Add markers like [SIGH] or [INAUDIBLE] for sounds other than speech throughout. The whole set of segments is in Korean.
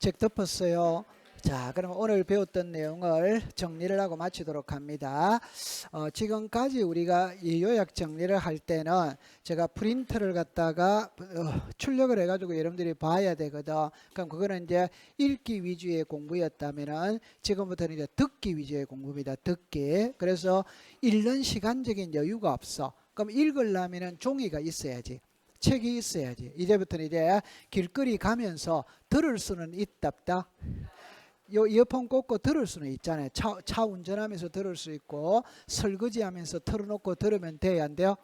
책 덮었어요. 자, 그럼 오늘 배웠던 내용을 정리를 하고 마치도록 합니다. 어, 지금까지 우리가 이 요약 정리를 할 때는 제가 프린트를 갖다가 어, 출력을 해가지고 여러분들이 봐야 되거든. 그럼 그거는 이제 읽기 위주의 공부였다면은 지금부터는 이제 듣기 위주의 공부입니다. 듣기. 그래서 읽는 시간적인 여유가 없어. 그럼 읽으려면은 종이가 있어야지. 책이 있어야지. 이제부터는 이제 길거리 가면서 들을 수는 있답다. 요 이어폰 꽂고 들을 수는 있잖아요. 차, 차 운전하면서 들을 수 있고 설거지하면서 틀어놓고 들으면 돼야 안 돼요?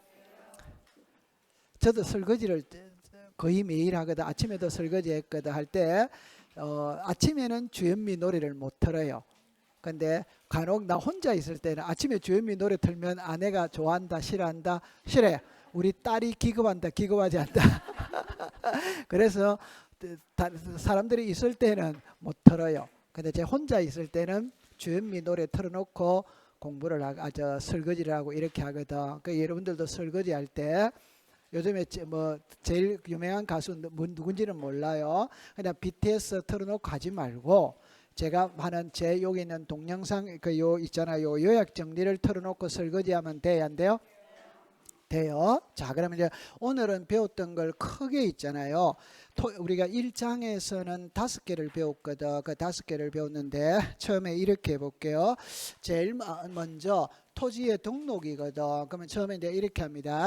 저도 설거지를 거의 매일 하거든. 아침에도 설거지 했거든 할 때 어, 아침에는 주현미 노래를 못 틀어요. 근데 간혹 나 혼자 있을 때는 아침에 주현미 노래 틀면 아내가 좋아한다, 싫어한다, 싫어요. 우리 딸이 기겁한다, 기겁하지 않다. [LAUGHS] 그래서 다- 사람들이 있을 때는 못 틀어요. 근데 제 혼자 있을 때는 주현미 노래 틀어놓고 공부를 하고 아, 저 설거지를 하고 이렇게 하거든. 그 여러분들도 설거지 할 때 요즘에 제- 뭐 제일 유명한 가수 누- 뭐 누군지는 몰라요. 그냥 BTS 틀어놓고 하지 말고 제가 하는 제 여기 있는 동영상 그 요 있잖아요. 요약 정리를 틀어놓고 설거지하면 돼야 안 돼요? 돼요. 자, 그러면 이제 오늘은 배웠던 걸 크게 있잖아요. 토, 우리가 1장에서는 다섯 개를 배웠거든. 그 다섯 개를 배웠는데 처음에 이렇게 해볼게요. 제일 마- 먼저 토지의 등록이거든. 그러면 처음에 이제 이렇게 합니다.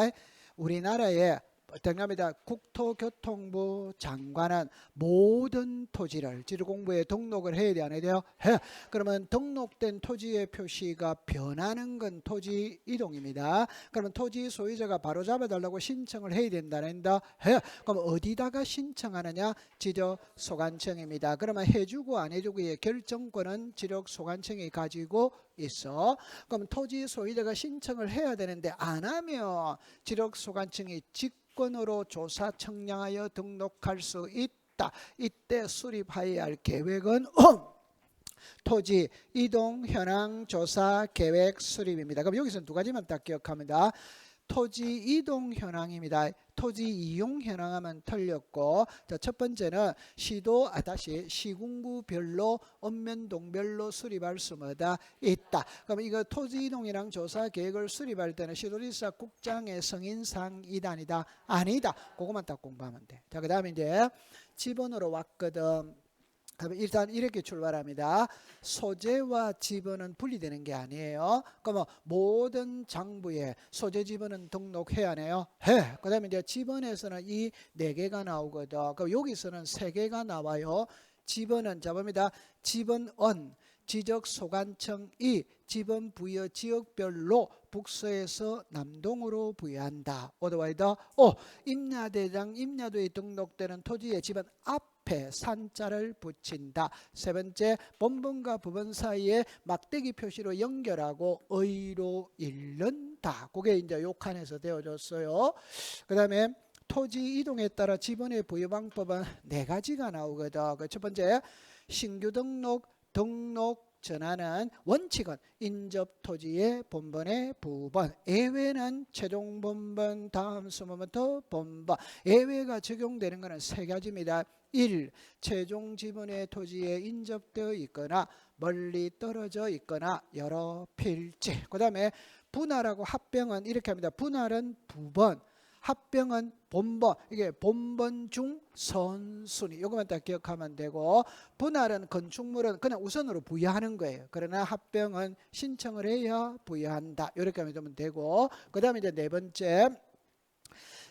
우리나라에 등합니다. 국토교통부 장관은 모든 토지를 지리공부에 등록을 해야 돼 안 해야 돼요? 해. 그러면 등록된 토지의 표시가 변하는 건 토지 이동입니다. 그러면 토지 소유자가 바로 잡아달라고 신청을 해야 된다는다. 해. 그럼 어디다가 신청하느냐? 지적 소관청입니다. 그러면 해주고 안 해주고의 결정권은 지적 소관청이 가지고 있어. 그럼 토지 소유자가 신청을 해야 되는데 안 하면 지적 소관청이 직 권으로 조사 청량하여 등록할 수 있다. 이때 수립하여야 할 계획은 토지 이동 현황 조사 계획 수립입니다. 그럼 여기서 두 가지만 딱 기억합니다. 토지 이동 현황입니다. 토지 이용 현황하면 틀렸고 자, 첫 번째는 시도 아 다시 시군구별로 읍면동별로 수립할 수마다 있다. 그럼 이거 토지 이동이랑 조사 계획을 수립할 때는 시도지사 국장의 성인상 이단이다 아니다. 그것만 딱 공부하면 돼. 자 그다음에 이제 지번으로 왔거든. 그러면 일단 이렇게 출발합니다. 소재와 지번은 분리되는 게 아니에요. 그러면 모든 장부에 소재 지번은 등록해야 하네요. 해. 그다음에 이제 지번에서는 이 네 개가 나오거든. 그럼 여기서는 세 개가 나와요. 지번은 잡습니다. 지번은 지적 소관청 이 지번 부여 지역별로 북서에서 남동으로 부여한다. 오더와이더 오 임야대장 임야도에 등록되는 토지의 지번 앞 에 산자를 붙인다. 세 번째 본번과 부번 사이에 막대기 표시로 연결하고 의로 읽는다. 그게 이제 요 칸에서 되어졌어요. 그 다음에 토지 이동에 따라 지번의 부여 방법은 네 가지가 나오거든. 그 첫 번째 신규 등록 등록 전환은 원칙은 인접 토지의 본번의 부번, 예외는 최종 본번 다음 수모부터 본번. 예외가 적용되는 것은 세 가지입니다. 1. 최종 지번의 토지에 인접되어 있거나 멀리 떨어져 있거나 여러 필지. 그 다음에 분할하고 합병은 이렇게 합니다. 분할은 부번, 합병은 본번 이게 본번 중 선순위 이것만 딱 기억하면 되고 분할은 건축물은 그냥 우선으로 부여하는 거예요. 그러나 합병은 신청을 해야 부여한다. 이렇게 하면 되고 그 다음에 이제 네 번째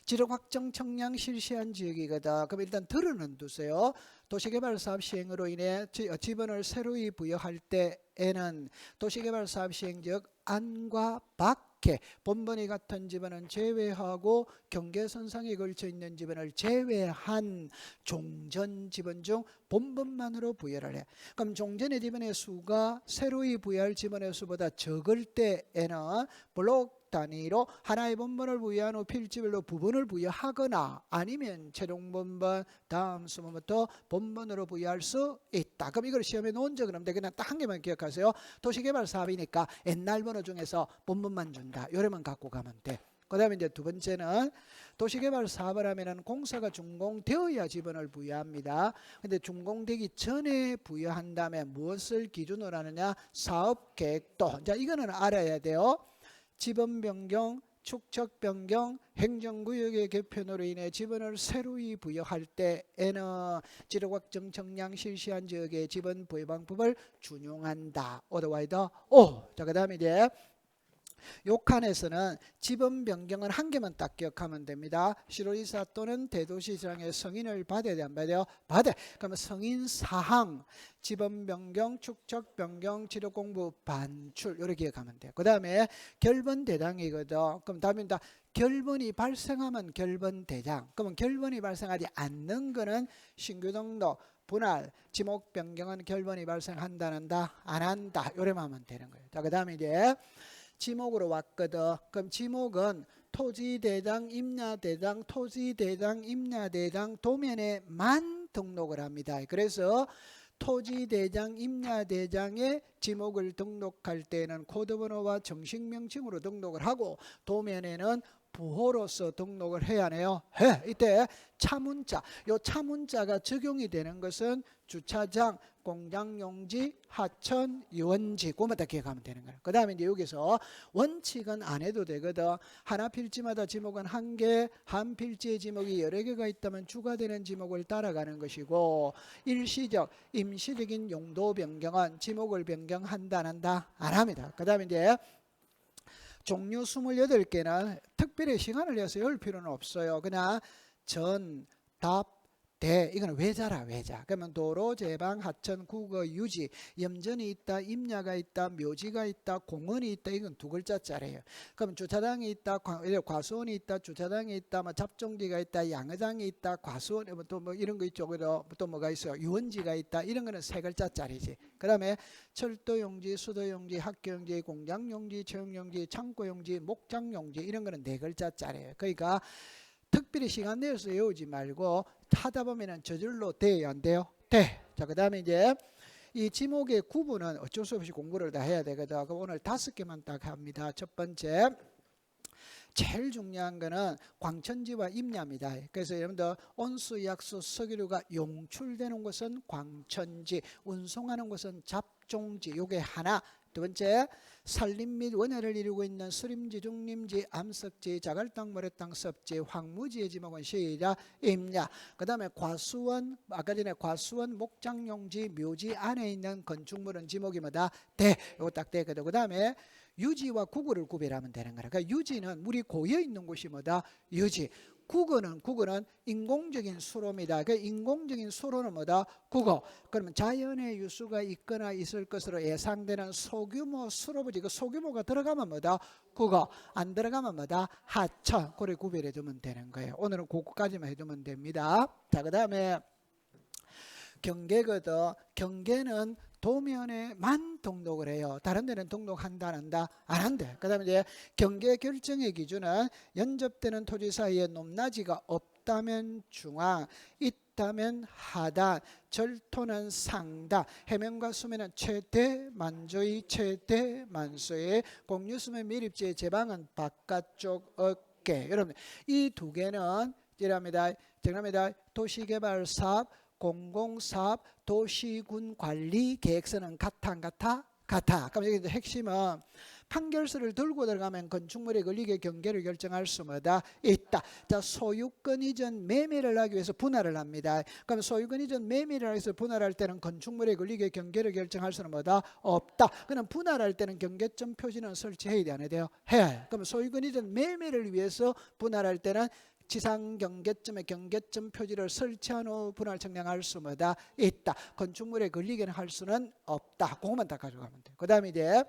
지력 확정 청량 실시한 지역이거다. 그럼 일단 들어는 두세요. 도시개발 사업 시행으로 인해 지- 어, 지번을 새로이 부여할 때에는 도시개발 사업 시행 지역 안과 밖에 본번이 같은 지번은 제외하고 경계선상에 걸쳐 있는 지번을 제외한 종전 지번 중 본번만으로 부여를 해. 그럼 종전의 지번의 수가 새로이 부여할 지번의 수보다 적을 때에는 블록 단위로 하나의 본번을 부여한 후 필지별로 부분을 부여하거나 아니면 최종 본번 다음 수문부터 본번으로 부여할 수 있다. 그럼 이걸 시험에 놓은 적은 없는데 그냥 딱 한 개만 기억하세요. 도시개발 사업이니까 옛날 번호 중에서 본번만 준다. 요래만 갖고 가면 돼. 그 다음에 이제 두 번째는 도시개발 사업을 하면은 공사가 준공되어야 지분을 부여합니다. 근데 준공되기 전에 부여한다면 무엇을 기준으로 하느냐? 사업 계획도. 자, 이거는 알아야 돼요. 지번 변경, 축척 변경, 행정구역의 개편으로 인해 지번을 새로이 부여할 때에는 지력확정 정량 실시한 지역의 지번 부여 방법을 준용한다. 오더와이더 오. 자, 그 다음에 이제 요 칸에서는 지번 변경은 한 개만 딱 기억하면 됩니다. 시로이사 또는 대도시장의 승인을 받아야 돼, 안 받아요? 받아. 그러면 승인 사항, 지번 변경, 축척 변경, 지력 공부 반출 이렇게 기억하면 돼요. 그 다음에 결번 대장이거든. 그럼 답입니다. 결번이 발생하면 결번 대장. 그러면 결번이 발생하지 않는 거는 신규 등록 분할, 지목 변경은 결번이 발생한다는다, 안 한다. 요래만 하면 되는 거예요. 자, 그 다음에 이제 지목으로 왔거든. 그럼 지목은 토지대장, 임야대장, 토지대장, 임야대장 도면에만 등록을 합니다. 그래서 토지대장, 임야대장에 지목을 등록할 때는 코드번호와 정식 명칭으로 등록을 하고 도면에는 부호로서 등록을 해야 하네요. 해. 이때 차문자. 요 차문자가 적용이 되는 것은 주차장, 공장 용지, 하천, 유원지 그것만 다 기억하면 되는 거예요. 그 다음에 이제 여기서 원칙은 안 해도 되거든. 하나 필지마다 지목은 한 개, 한 필지의 지목이 여러 개가 있다면 주가 되는 지목을 따라가는 것이고 일시적, 임시적인 용도 변경은 지목을 변경한다, 안 한다? 안 합니다. 그 다음에 이제 종류 28개는 특별히 시간을 내서 열 필요는 없어요. 그냥 전, 답, 대 이거는 외자라 외자. 그러면 도로, 제방, 하천, 국어, 유지, 염전이 있다, 임야가 있다, 묘지가 있다, 공원이 있다. 이건 두 글자짜리예요. 그럼 주차장이 있다, 과, 과수원이 있다, 주차장이 있다, 뭐 잡종지가 있다, 양어장이 있다, 과수원 또뭐 이런 거 있죠. 또 뭐가 있어요? 유원지가 있다. 이런 거는 세 글자짜리지. 그다음에 철도용지, 수도용지, 학교용지, 공장용지, 채용용지, 창고용지, 목장용지 이런 거는 네 글자짜리예요. 그러니까 특별히 시간 내서 외우지 말고 하다 보면은 저절로 돼요 안 돼요? 돼. 자 그 다음에 이제 이 지목의 구분은 어쩔 수 없이 공부를 다 해야 되거든. 그럼 오늘 다섯 개만 딱 합니다. 첫 번째 제일 중요한 거는 광천지와 임야입니다. 그래서 여러분들 온수, 약수, 석유류가 용출되는 곳은 광천지, 운송하는 곳은 잡종지. 요게 하나. 두 번째 산림 및 원해를 이루고 있는 수림지, 중림지, 암석지, 자갈땅, 모래땅, 섭지, 황무지의 지목은 시작 임야. 그다음에 과수원, 아까 전에 과수원, 목장용지, 묘지 안에 있는 건축물은 지목이 뭐다? 대. 요거 딱 되거든. 그 다음에 유지와 국어를 구별하면 되는 거라. 그러니까 유지는 물이 고여 있는 곳이 뭐다? 유지. 국어는 국어는 인공적인 수로입니다. 그 인공적인 수로는 뭐다? 국어. 그러면 자연의 유수가 있거나 있을 것으로 예상되는 소규모 수로부지 그 소규모가 들어가면 뭐다? 국어. 안 들어가면 뭐다? 하천. 그래 구별해 두면 되는 거예요. 오늘은 그거까지만 해두면 됩니다. 자, 그다음에 경계거든. 경계는 도면에만 등록을 해요. 다른 데는 등록 한다 안 한다 안 한대. 그 다음에 이제 경계 결정의 기준은 연접되는 토지 사이에 높낮이가 없다면 중앙, 있다면 하단, 절토는 상단, 해면과 수면은 최대 만조의 최대 만소의 공유수면 밀입지의 제방은 바깥쪽 어깨. 여러분 이 두 개는 이랍니다. 정답입니다. 도시개발 사업 공공사업 도시군 관리 계획서는 같아 안 같아? 같아. 그럼 여기 핵심은 판결서를 들고 들어가면 건축물에 걸리게 경계를 결정할 수마다 있다. 자, 소유권 이전 매매를 하기 위해서 분할을 합니다. 그럼 소유권 이전 매매를 위해서 분할할 때는 건축물에 걸리게 경계를 결정할 수는 뭐다? 없다. 그럼 분할할 때는 경계점 표시는 설치해야 돼, 안 해야 돼요? 해. 그럼 소유권 이전 매매를 위해서 분할할 때는 지상 경계점에 경계점 표지를 설치한 후 분할 청량할 수마다 있다. 건축물에 걸리게는 할 수는 없다. 그것만 다 가져가면 돼. 그 다음에 이제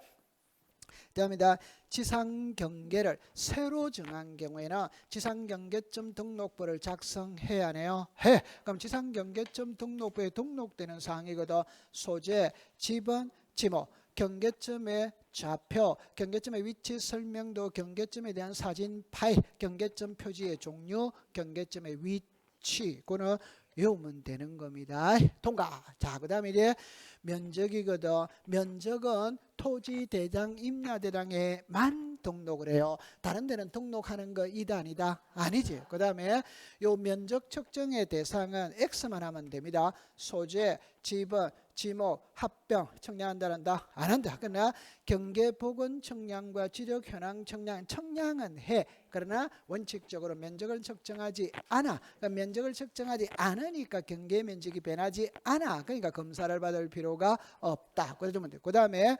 다음이다 지상 경계를 새로 정한 경우에는 지상 경계점 등록부를 작성해야 하네요. 해. 그럼 지상 경계점 등록부에 등록되는 사항이거든. 소재, 지번, 지목, 경계점의 좌표, 경계점의 위치 설명도, 경계점에 대한 사진 파일, 경계점 표지의 종류, 경계점의 위치. 그거는 외우면 되는 겁니다. 통과. 자, 그 다음에 이제 면적이거든. 면적은 토지 대장 임야 대장에만 등록을 해요. 다른 데는 등록하는 거 이다 아니다 아니지. 그 다음에 요 면적 측정의 대상은 X만 하면 됩니다. 소재, 지번, 지목, 합병 청량한다란다 안 한다. 그러나 경계 보건 청량과 지력 현황 청량 청량은 해. 그러나 원칙적으로 면적을 측정하지 않아. 그러니까 면적을 측정하지 않으니까 경계 면적이 변하지 않아. 그러니까 검사를 받을 필요가 없다. 그러면 돼. 그 다음에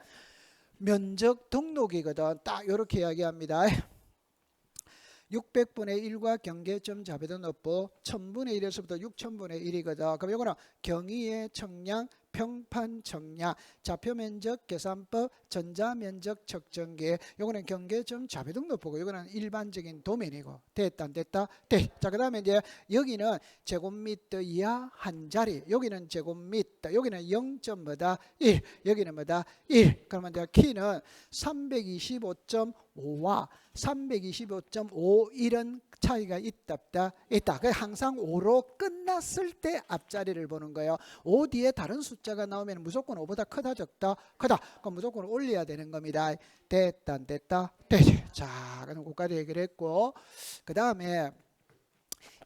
면적 등록이거든. 딱 이렇게 이야기합니다. [LAUGHS] 600분의 1과 경계점 자배도 높고 1000분의 1에서부터 6000분의 1이거든. 그럼 이거는 경위의 청량, 평판 청량, 좌표 면적 계산법, 전자 면적 측정기. 요거는 경계점 높고 이거는 일반적인 도면이고. 됐다 안 됐다? 돼. 자, 그다음에 이제 여기는 제곱미터 이하 한 자리. 여기는 제곱미터. 여기는 0.뭐다? 1. 여기는 뭐다? 1. 그러면 이제 키는 325.5와 325.5 이런 차이가 있다 없다 있다. 그 항상 5로 끝났을 때 앞자리를 보는 거예요. 5 뒤에 다른 숫자가 나오면 무조건 5보다 크다 적다 크다. 그럼 무조건 올려야 되는 겁니다. 됐다 안 됐다 되지. 자, 그럼 국가도 얘기를 했고 그 다음에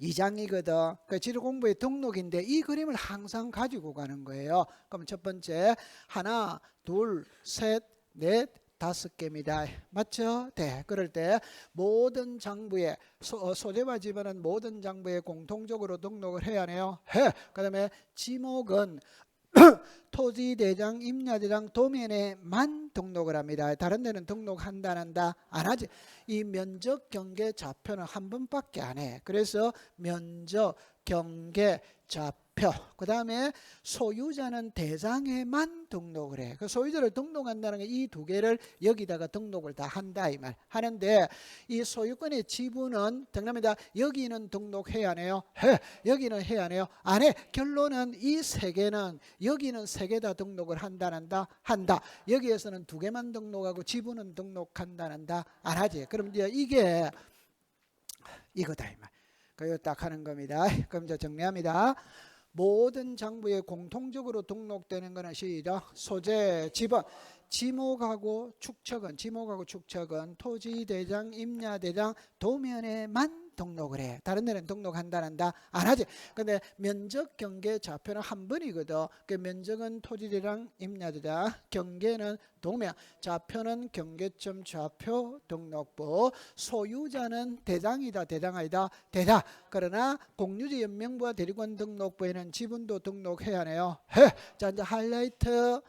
2장이거든. 그 지도 공부의 등록인데 이 그림을 항상 가지고 가는 거예요. 그럼 첫 번째 하나, 둘, 셋, 넷, 다섯 개입니다. 맞죠? 네. 그럴 때 모든 장부에 소, 어, 소재와 지번은 모든 장부에 공통적으로 등록을 해야 하네요. 해. 그다음에 지목은 [CLEARS THROAT] 토지 대장, 임야 대장 도면에만 등록을 합니다. 다른 데는 등록 한다 안 한다 안 하지. 이 면적 경계 좌표는 한 번밖에 안 해. 그래서 면적 경계 좌표 그 다음에 소유자는 대장에만 등록을 해. 그 소유자를 등록한다는 게 이 두 개를 여기다가 등록을 다 한다 이 말. 하는데 이 소유권의 지분은 등납니다. 여기는 등록해야 하네요. 해. 여기는 해야 하네요. 안 해. 결론은 이 세 개는 여기는 세 개 다 등록을 한다는다 한다. 여기에서는 두 개만 등록하고 지분은 등록한다는다 안 하지. 그럼 이제 이게 이거다 이 말. 그거 딱 하는 겁니다. [LAUGHS] 그럼 이제 정리합니다. 모든 장부에 공통적으로 등록되는 것은 시작 소재 지번 지목하고 축척은 지목하고 축척은 토지 대장 임야 대장 도면에만 등록을 해. 다른 데는 등록한다는다. 안 하지. 근데 면적 경계 좌표는 한 번이거든. 그 면적은 토지 대장 임야 대장 경계는 도면 좌표는 경계점 좌표 등록부. 소유자는 대장이다. 대장 아니다. 대장 그러나 공유지 연명부와 대리권 등록부에는 지분도 등록해야 하네요. 해. 자 이제 하이라이트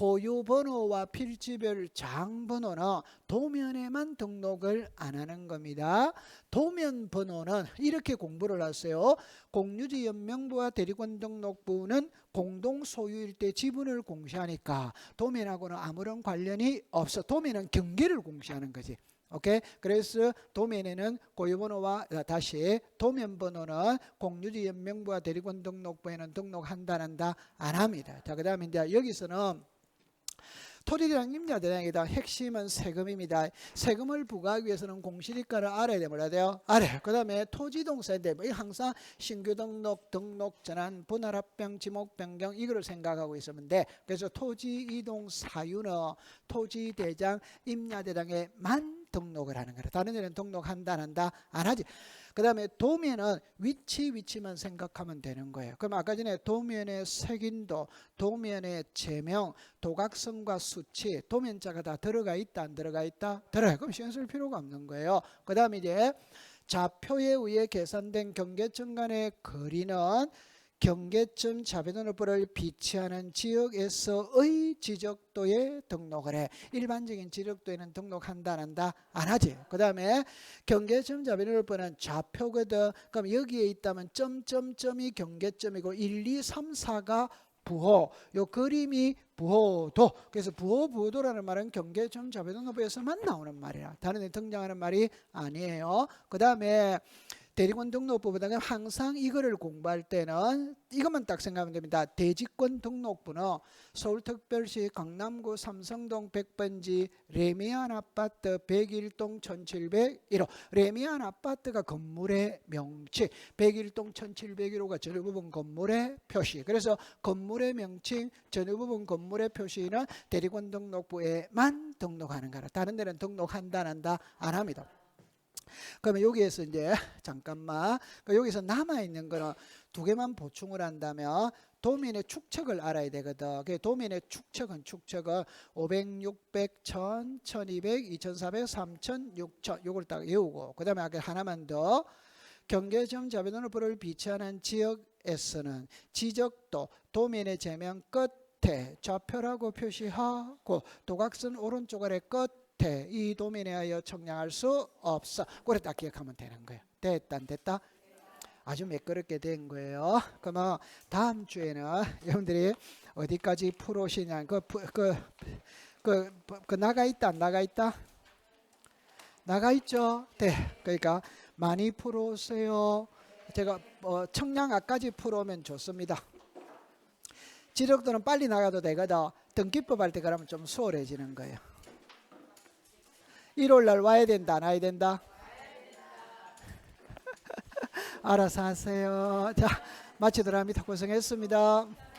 고유 번호와 필지별 장 번호는 도면에만 등록을 안 하는 겁니다. 도면 번호는 이렇게 공부를 하세요. 공유지 연명부와 대리권 등록부는 공동 소유일 때 지분을 공시하니까 도면하고는 아무런 관련이 없어. 도면은 경계를 공시하는 거지. 오케이. 그래서 도면에는 고유번호와 아, 다시 도면 번호는 공유지 연명부와 대리권 등록부에는 등록한다는다 안 합니다. 자, 그다음에 이제 여기서는 토지대장 임야대장이다. 핵심은 세금입니다. 세금을 부과하기 위해서는 공시지가를 알아야 돼. 뭐라 돼요? 알아요. 그 다음에 토지동사인데 뭐 항상 신규 등록, 등록 전환, 분할 합병, 지목 변경 이거를 생각하고 있으면 돼. 그래서 토지 이동 사유는 토지 대장 임야대장에만 등록을 하는 거라. 다른 데는 등록한다 안 한다 안 하지. 그 다음에 도면은 위치 위치만 생각하면 되는 거예요. 그럼 아까 전에 도면의 색인도, 도면의 제명, 도각성과 수치, 도면자가 다 들어가 있다 안 들어가 있다? 들어요. 그럼 신경 쓸 필요가 없는 거예요. 그 다음에 이제 좌표에 의해 계산된 경계점 간의 거리는 경계점 자배도너부를 비치하는 지역에서의 지적도에 등록을 해. 일반적인 지적도에는 등록한다 안 한다 안 하지. 그 다음에 경계점 자배도너부는 좌표거든. 그럼 여기에 있다면 점점점이 경계점이고 1, 2, 3, 4가 부호. 요 그림이 부호도. 그래서 부호 부호도라는 말은 경계점 자배도너부에서만 나오는 말이야. 다른 데 등장하는 말이 아니에요. 그 다음에 대리권 등록부보다는 항상 이거를 공부할 때는 이것만 딱 생각하면 됩니다. 대지권 등록부는 서울특별시 강남구 삼성동 100번지 레미안 아파트 101동 1701호 레미안 아파트가 건물의 명칭 101동 1701호가 전유 부분 건물의 표시 그래서 건물의 명칭 전유 부분 건물의 표시는 대리권 등록부에만 등록하는 거라 다른 데는 등록 한다 안 한다 안 합니다. 그러면 여기에서 이제 [LAUGHS] 잠깐만. 그러니까 여기서 남아 있는 거는 두 개만 보충을 한다면 도민의 축척을 알아야 되거든. 그 도민의 축척은 축척은 500, 600, 1000, 1200, 2400, 3000, 6000 요걸 딱 외우고. 그다음에 아까 하나만 더. 경계점 자비돈을 비치하는 지역에서는 지적도 도민의 제명 끝에 좌표라고 표시하고 도각선 오른쪽 아래 끝 에이 도민에 하여 청량할 수 없어. 그래 딱 기억하면 되는 거예요. 됐다 안 됐다? 아주 매끄럽게 된 거예요. 그러면 다음 주에는 여러분들이 어디까지 풀어오시냐 그 그 그, 그, 그 나가 있다 안 나가 있다 나가 있죠. 네, 그러니까 많이 풀어오세요. 제가 어, 청량학까지 풀어오면 좋습니다. 지력도는 빨리 나가도 되거든. 등기법 할 때 그러면 좀 수월해지는 거예요. 1월 날 와야 된다, 안 와야 된다? [LAUGHS] 알아서 하세요. 자, 마치도록 합니다. 고생했습니다. 음.